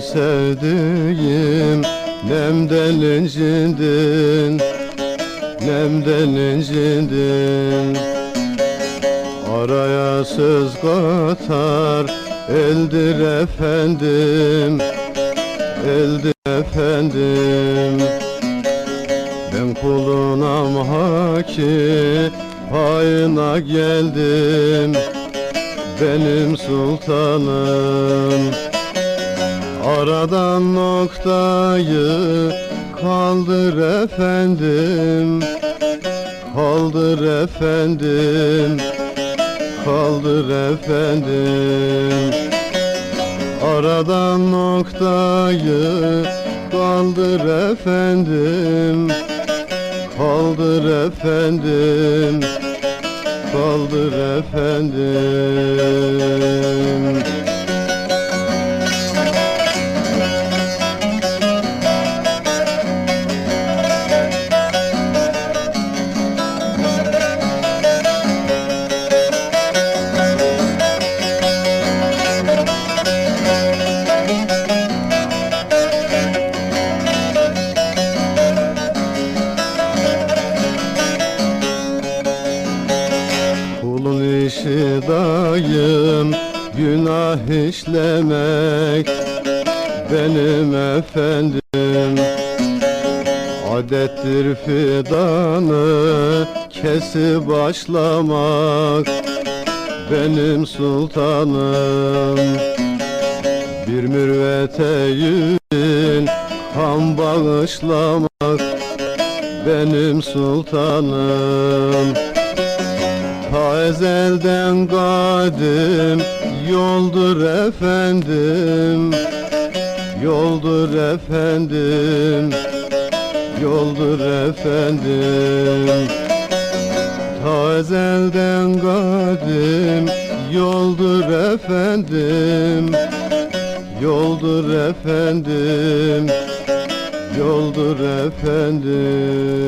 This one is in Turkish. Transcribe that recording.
sevdiğim Nemden incindin Nemden incindin Araya söz katar Eldir efendim Eldir efendim. Ben kulunam haki Payına geldim Benim sultanım. Aradan noktayı kaldır efendim. Kaldır efendim Kaldır efendim. Aradan noktayı kaldır efendim. Kaldır efendim Kaldır efendim Kulun işi dayım günah işlemek benim efendim. Adettir fidanı kesi başlamak benim sultanım. Bir mürvete yüzün kan bağışlamak benim sultanım Ta ezelden kadim yoldur efendim. Yoldur efendim Yoldur efendim. Ta ezelden kadim yoldur efendim. Yoldur efendim Yoldur efendim